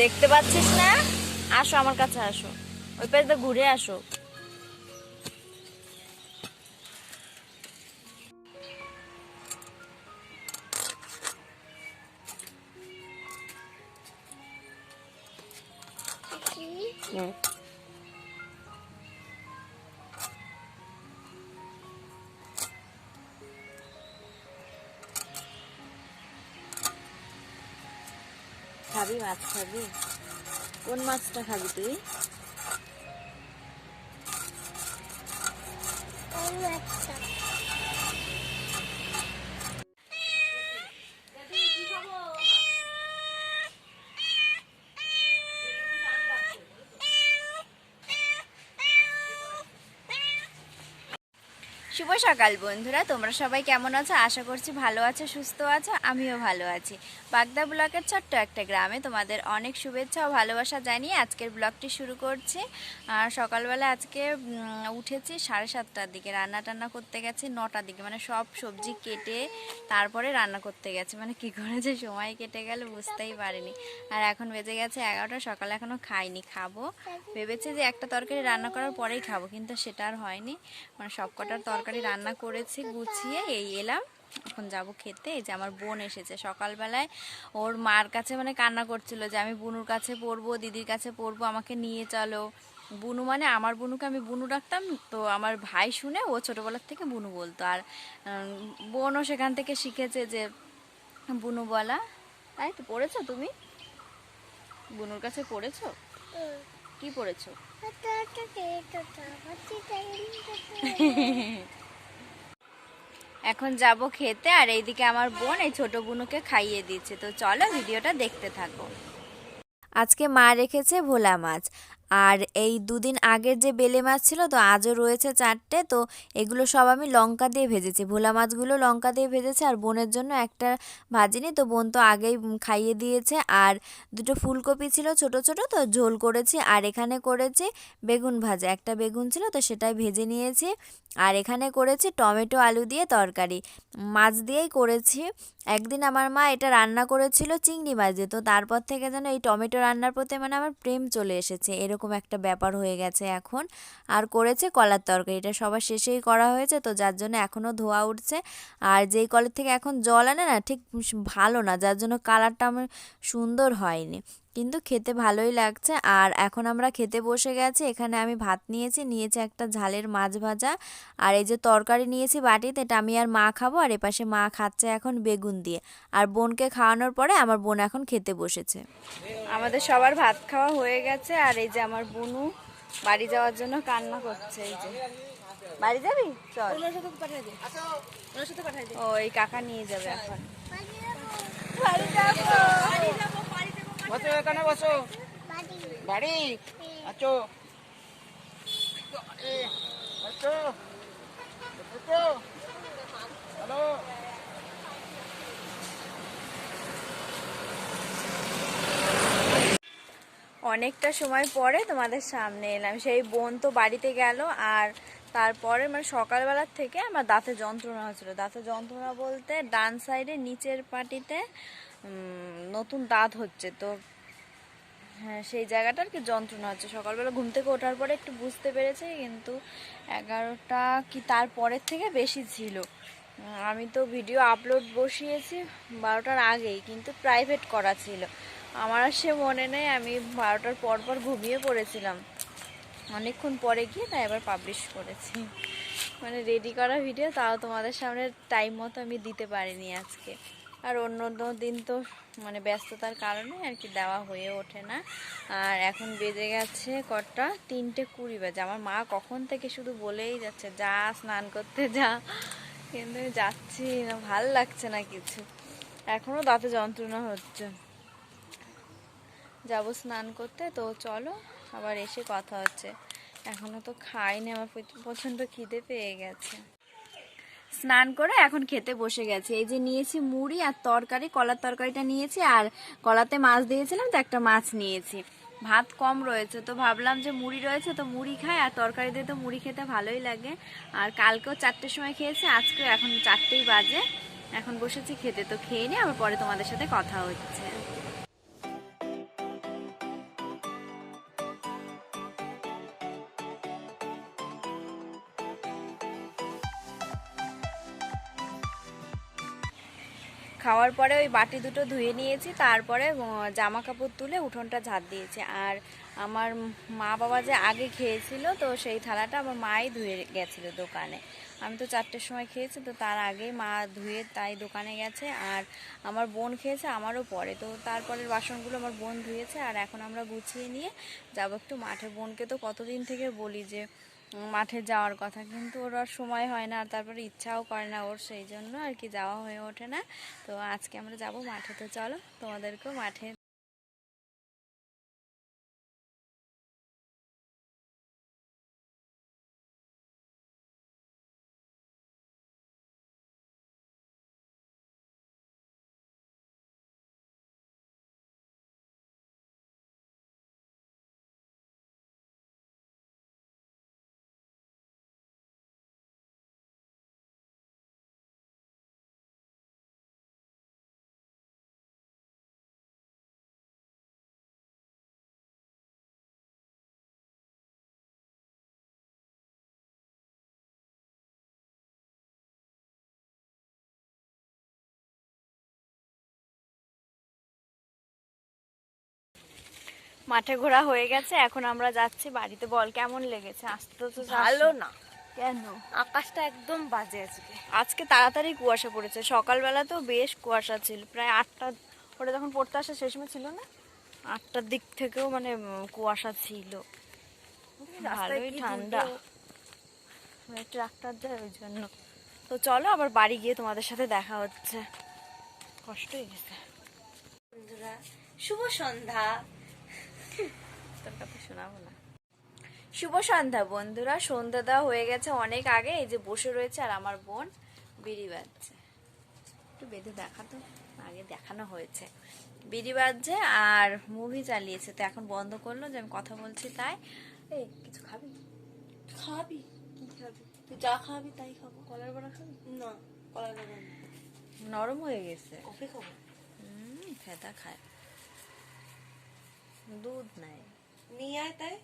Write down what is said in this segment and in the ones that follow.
দেখতে পাচ্ছিস না? আসো আমার কাছে আসো। ওই পাশে ঘুরে আসো। খাবি মাছ খাবি? কোন মাছটা খাবি তুই? শুভ সকাল বন্ধুরা, তোমরা সবাই কেমন আছো? আশা করছি ভালো আছো, সুস্থ আছো, আমিও ভালো আছি। বাগদা ব্লকের ছোট্ট একটা গ্রামে তোমাদের অনেক শুভেচ্ছা ও ভালোবাসা জানিয়ে আজকের ব্লগটি শুরু করছি। আর সকালবেলা আজকে উঠেছি সাড়ে সাতটার দিকে, রান্না টান্না করতে গেছি নটার দিকে মানে সব সবজি কেটে তারপরে রান্না করতে গেছে। মানে কি করে যে সময় কেটে গেল বুঝতেই পারিনি। আর এখন বেজে গেছে এগারোটা, সকালে এখনও খাইনি, খাব। ভেবেছি যে একটা তরকারি রান্না করার পরেই খাব, কিন্তু সেটা আর হয়নি। মানে সব কটার তরকারি রান্না করেছি গুছিয়ে এই এলাম। এখন যাব খেতে। এই যে আমার বোন এসেছে সকালবেলায়। ওর মার কাছে মানে কান্না করছিল যে আমি বুনুর কাছে পড়ব দিদির কাছে পড়ব আমাকে নিয়ে চলো। বুনু মানে আমার বুনুকে আমি বুনু ডাকতাম তো আমার ভাই শুনে ও ছোটোবেলার থেকে বুনু বলতো। আর বোনও সেখান থেকে শিখেছে যে বুনু বলা। তাই তো পড়েছো তুমি? বুনুর কাছে পড়েছো? কি পড়েছো? এখন যাব খেতে আর এইদিকে আমার বোন এই ছোট বুনুকে খাইয়ে দিচ্ছে। তো চলো ভিডিওটা দেখতে থাকো। আজকে মা রেখেছে ভোলা মাছ। আর এই দুদিন আগের যে বেলে মাছ ছিল, তো আজও রয়েছে চারটে, তো এগুলো সব আমি লঙ্কা দিয়ে ভেজেছি। ভোলা মাছগুলো লঙ্কা দিয়ে ভেজেছে, আর বোনের জন্য একটা ভাজিনি তো বোন তো আগেই খাইয়ে দিয়েছে। আর দুটো ফুলকপি ছিল ছোট ছোট, তো ঝোল করেছি, আর এখানে করেছি বেগুন ভাজা। একটা বেগুন ছিল, তো সেটাই ভেজে নিয়েছি। আর এখানে করেছি টমেটো আলু দিয়ে তরকারি। মাছ দিয়েই করেছি। একদিন আমার মা এটা রান্না করেছিল চিংড়ি মাছ দিয়ে, তো তারপর থেকে যেন এই টমেটো রান্নার প্রতি মানে আমার প্রেম চলে এসেছে। এরকম একটা ব্যাপার হয়ে গেছে এখন। আর করেছে কলার তরকারি, এটা সবার শেষেই করা হয়েছে তো যার জন্য এখনও ধোয়া উঠছে। আর যেই কলের থেকে এখন জল আনে না, ঠিক ভালো না, যার জন্য কালারটা আমার সুন্দর হয়নি। কিন্তু খেতে ভালোই লাগছে। আর এখন আমরা খেতে বসে গেছি। এখানে আমি ভাত নিয়েছি নিয়েছি একটা ঝালের মাছ ভাজা। আর এই যে তরকারি নিয়েছি বাটিতে এটা আমি আর মা খাব। আর এপাশে মা খাচ্ছে এখন বেগুন দিয়ে। আর বোনকে খাওয়ানোর পরে আমার বোন এখন খেতে বসেছে। আমাদের সবার ভাত খাওয়া হয়ে গেছে। আর এই যে আমার বোনু বাড়ি যাওয়ার জন্য কান্না করছে। এই যে। বাড়ি যাবি? চল। ও এই কাকা নিয়ে যাবে এখন। বসো এখানে বসো। বাড়ি? আছো। হ্যালো? অনেকটা সময় পরে তোমাদের সামনে এলাম। সেই বোন তো বাড়িতে গেল আর তারপরে মানে সকালবেলার থেকে আমার দাঁতে যন্ত্রণা হচ্ছিল দাঁতে যন্ত্রণা বলতে ডান সাইডে নিচের পাটিতে নতুন দাঁত হচ্ছে। তো হ্যাঁ সেই জায়গাটা আর কি যন্ত্রণা হচ্ছে। সকালবেলা ঘুম থেকে ওঠার পরে একটু বুঝতে পেরেছি, কিন্তু এগারোটা কি তারপরের থেকে বেশি ছিল। আমি তো ভিডিও আপলোড বসিয়েছি বারোটার আগেই, কিন্তু প্রাইভেট করা ছিল। আমার আর সে মনে নেই, আমি বারোটার পর পর ঘুমিয়ে পড়েছিলাম। অনেকক্ষণ পরে গিয়ে তাই এবার পাবলিশ করেছি। মানে রেডি করা ভিডিও তাও তোমাদের সামনে টাইম মতো আমি দিতে পারিনি আজকে। আর অন্য দিন তো মানে ব্যস্ততার কারণে আর কি দেওয়া হয়ে ওঠে না। আর এখন বেজে গেছে কটা? তিনটে কুড়ি বাজে। আমার মা কখন থেকে শুধু বলেই যাচ্ছে, যা, স্নান করতে যা। কিন্তু যাচ্ছি না, ভালো লাগছে না কিছু। এখনও দাঁতে যন্ত্রণা হচ্ছে। যাব স্নান করতে, তো চলো, আবার এসে কথা হচ্ছে। এখনও তো খাইনি, আমার প্রচ- প্রচণ্ড খিদে পেয়ে গেছে। স্নান করে এখন খেতে বসে গেছে। এই যে নিয়েছি মুড়ি আর তরকারি, কলার তরকারিটা নিয়েছি আর কলাতে মাছ দিয়েছিলাম তো একটা মাছ নিয়েছি। ভাত কম রয়েছে, তো ভাবলাম যে মুড়ি রয়েছে তো মুড়ি খাই আর তরকারি দিয়ে তো মুড়ি খেতে ভালোই লাগে। আর কালকেও চারটের সময় খেয়েছি, আজকেও এখন চারটেই বাজে। এখন বসেছি খেতে, তো খেয়ে নিই আবার পরে তোমাদের সাথে কথা হচ্ছে। খাওয়ার পরে ওই বাটি দুটো ধুয়ে নিয়েছি, তারপরে জামা কাপড় তুলে উঠোনটা ঝাড় দিয়েছি। আর আমার মা বাবা যে আগে খেয়েছিল, তো সেই থালাটা আমার মাই ধুয়ে গেছিল দোকানে। আমি তো চারটের সময় খেয়েছি, তো তার আগেই মা ধুয়ে তাই দোকানে গেছে। আর আমার বোন খেয়েছে, আমারও পরে। তো তারপরের বাসনগুলো আমার বোন ধুয়েছে, আর এখন আমরা গুছিয়ে নিয়ে যাব একটু মাঠে। বোনকে তো কতদিন থেকে বলি যে মাঠে যাওয়ার কথা। কিন্তু ওর আর সময় হয় না, আর তারপরে ইচ্ছাও করে না ওর, সেই জন্য আর কি যাওয়া হয়ে ওঠে না। তো আজকে আমরা যাব মাঠে। তো চলো তোমাদেরকেও মাঠে মাঠে ঘোরা হয়ে গেছে এখন আমরা যাচ্ছি বাড়িতে। বল কেমন লেগেছে? আসতে তো ভালো না। কেন? আকাশটা একদম বাজে আজকে। আজকে তাড়াতাড়ি কুয়াশা পড়েছে। সকালবেলা তো বেশ কুয়াশা ছিল। প্রায় আটটা ওটা যখন পড়তে আসা সেই সময় ছিল না? আটটার দিক থেকেও মানে কুয়াশা ছিল। ভালোই ঠান্ডা। ট্রাক্টর যায় ওই জন্য। তো চলো আবার বাড়ি গিয়ে তোমাদের সাথে দেখা হচ্ছে। কষ্ট হয়ে গেছে। বন্ধুরা শুভ সন্ধ্যা। তোর কথা শোনাবো না। শুভ সন্ধ্যা বন্ধুরা সন্ধ্যা দেওয়া হয়ে গেছে অনেক আগে এই যে বসে রয়েছে আর আমার বোন বিড়ি বাজছে একটু বেঁধে দেখাতো আগে দেখানো হয়েছে। বিড়ি বাজছে আর মুভি চালিয়েছে তো এখন বন্ধ করল যে আমি কথা বলছি তাই। এই কিছু খাবি? খাবি কি খাবি? তুই যা খাবি তাই খাব। কলার বড়া খাবি? না। কলা লাগাবো না। নরম হয়ে গেছে। কফি খাব? হুম ফেদা খায়। দুধ নাই। নিয়ে আয় তাই।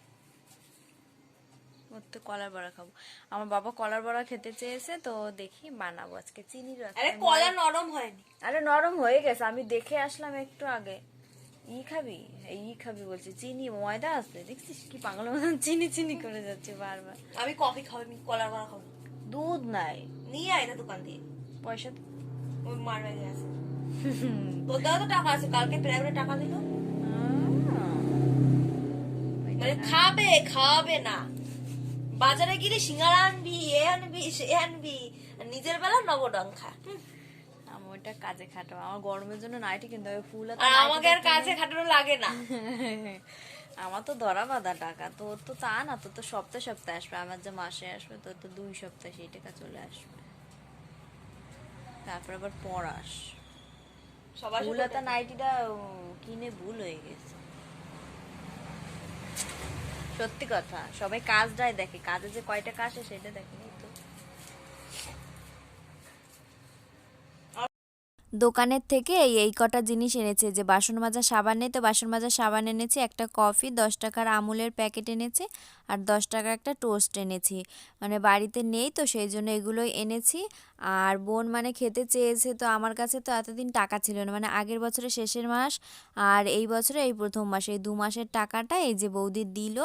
ওর তো কলার বড়া খাব। আমার বাবা কলার বড়া খেতে চেয়েছে তো দেখি বানাবো আজকে। চিনি আরে কলা নরম হয়নি। আরে নরম হয়ে গেছে আমি দেখে আসলাম একটু আগে। ই খাবি? এই ই খাবি বলছি। চিনি ময়দা আছে। দেখছিস কি পাগল মতন চিনি চিনি করে যাচ্ছে বারবার। আমি কফি খাব আমি কলার বড়া খাব। দুধ নাই। নিয়ে আয় না দোকান দিয়ে। পয়সা তো ওই মার ব্যাগে আছে তোর দেওয়া তো টাকা আছে কালকে প্রাইভেটে টাকা দিল। খাবে খাবে না। বাজারে গেলে সিঙ্গারা আনবি এ আনবি সে আনবি নিজের বেলা নবডঙ্কা। ওইটা কাজে খাটাবো আমার গরমের জন্য নাইটি কিনতে হবে ফুল আর আমাকে আর কাছে খাটানো লাগে না। আমার তো ধরা বাঁধা টাকা। তোর তো তা না তোর তো সপ্তাহে সপ্তাহে আসবে। আমার যে মাসে আসবে তোর তো দুই সপ্তাহে সেই টাকা চলে আসবে। তারপর আবার পড়াস সবার নাইটিটা কিনে ভুল হয়ে গেছে। সত্যি কথা। সবাই কাজটাই দেখে। কাজে যে কয়টা কাজ সেটা দেখেনি তো দোকানের থেকে এই এই কটা জিনিস এনেছে যে বাসন মাজা সাবান নেই, তো বাসন মাজা সাবান এনেছি, একটা কফি, দশ টাকার আমুলের প্যাকেট এনেছি আর দশ টাকার একটা টোস্ট এনেছি। মানে বাড়িতে নেই তো সেই জন্য এগুলোই এনেছি। আর বোন মানে খেতে চেয়েছে তো আমার কাছে তো এতদিন টাকা ছিল না। মানে আগের বছরের শেষের মাস আর এই বছরে এই প্রথম মাসে, এই দু মাসের টাকাটা এই যে বৌদি দিল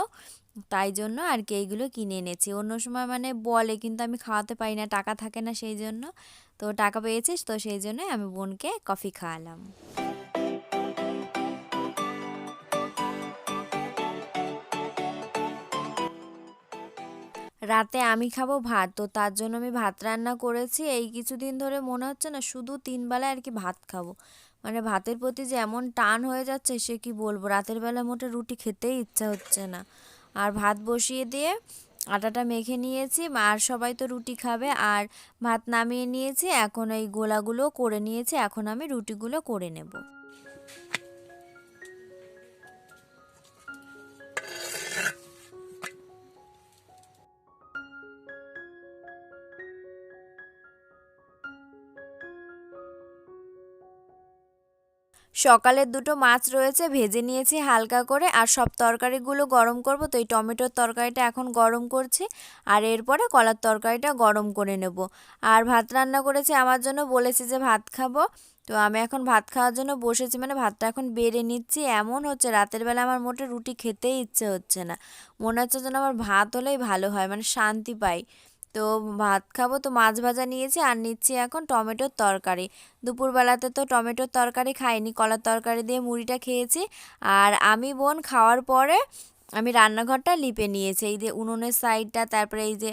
তাই জন্য আর কি এইগুলো কিনে এনেছি। অন্য সময় মানে বলে কিন্তু আমি খাওয়াতে পারি না, টাকা থাকে না সেই জন্য। তো টাকা পেয়েছিস তো সেই জন্য আমি বোনকে কফি খাওয়ালাম। রাতে আমি খাব ভাত, তো তার জন্য আমি ভাত রান্না করেছি। এই কিছুদিন ধরে মনে হচ্ছে না শুধু তিন বেলায় আর কি ভাত খাব। মানে ভাতের প্রতি যে এমন টান হয়ে যাচ্ছে সে কি বলব? রাতের বেলা মোটে রুটি খেতেই ইচ্ছা হচ্ছে না। আর ভাত বসিয়ে দিয়ে আটাটা মেখে নিয়েছি। আর সবাই তো রুটি খাবে। আর ভাত নামিয়ে নিয়েছি। এখন এই গোলাগুলো করে নিয়েছি। এখন আমি রুটিগুলো করে নেব। সকালের দুটো মাছ রয়েছে, ভেজে নিয়েছি হালকা করে, আর সব তরকারিগুলো গরম করব। তো এই টমেটোর তরকারিটা এখন গরম করছি, আর এরপরে কলার তরকারিটা গরম করে নেব। আর ভাত রান্না করেছি, আমার জন্য বলেছি যে ভাত খাব। তো আমি এখন ভাত খাওয়ার জন্য বসেছি মানে ভাতটা এখন বেড়ে নিচ্ছি। এমন হচ্ছে, রাতের বেলা আমার মোটে রুটি খেতেই ইচ্ছে হচ্ছে না। মনে হচ্ছে যেন আমার ভাত হলেই ভালো হয় মানে শান্তি পাই। তো ভাত খাব, তো মাছ ভাজা নিয়েছি আর নিচ্ছি এখন টমেটোর তরকারি। দুপুরবেলাতে তো টমেটোর তরকারি খাইনি, কলার তরকারি দিয়ে মুড়িটা খেয়েছি আর আমি বোন খাওয়ার পরে আমি রান্নাঘরটা লিপে নিয়েছি। এই যে উনুনের সাইডটা, তারপরে এই যে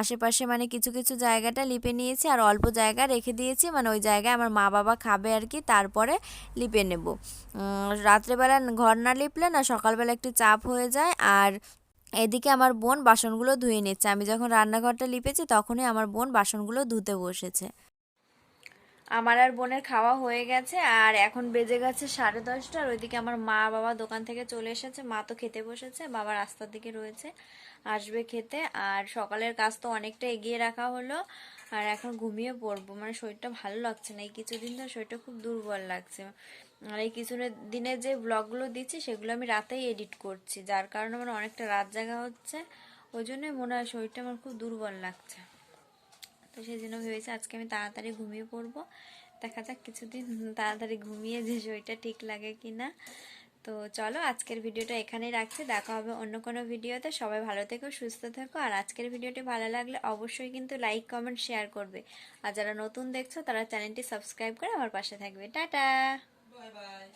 আশেপাশে মানে কিছু কিছু জায়গাটা লিপে নিয়েছি আর অল্প জায়গা রেখে দিয়েছি মানে ওই জায়গায় আমার মা বাবা খাবে আর কি, তারপরে লিপে নেব। রাত্রেবেলা ঘর না লিপলে না সকালবেলা একটু চাপ হয়ে যায় আর এদিকে আমার বোন বাসনগুলো ধুয়ে নিচ্ছে। আমি যখন রান্নাঘরটা লিপেছি, তখনই আমার বোন বাসনগুলো ধুতে বসেছে। আমার আর বোনের খাওয়া হয়ে গেছে, আর এখন বেজে গেছে সাড়ে দশটা, আর ওইদিকে আমার মা বাবা দোকান থেকে চলে এসেছে। মা তো খেতে বসেছে, বাবা রাস্তার দিকে রয়েছে, আসবে খেতে। আর সকালের কাজ তো অনেকটা এগিয়ে রাখা হলো, আর এখন ঘুমিয়ে পড়ব। মানে শরীরটা ভালো লাগছে না, এই কিছুদিন ধরে শরীরটা খুব দুর্বল লাগছে। আর এই কিছু দিনের যে ব্লগগুলো দিচ্ছি, সেগুলো আমি রাতেই এডিট করছি। যার কারণে আমার অনেকটা রাত জাগা হচ্ছে। ওই জন্যই মনে হয় শরীরটা আমার খুব দুর্বল লাগছে। তো সেই জন্য ভেবেছি আজকে আমি তাড়াতাড়ি ঘুমিয়ে পড়ব। দেখা যাক কিছুদিন তাড়াতাড়ি ঘুমিয়ে যে শরীরটা ঠিক লাগে কি না তো চলো, আজকের ভিডিওটা এখানেই রাখছি। দেখা হবে অন্য কোনো ভিডিওতে। সবাই ভালো থেকো, সুস্থ থেকো। আর আজকের ভিডিওটি ভালো লাগলে অবশ্যই কিন্তু লাইক কমেন্ট শেয়ার করবে। আর যারা নতুন দেখছ, তারা চ্যানেলটি সাবস্ক্রাইব করে আমার পাশে থাকবে। টাটা! Bye bye.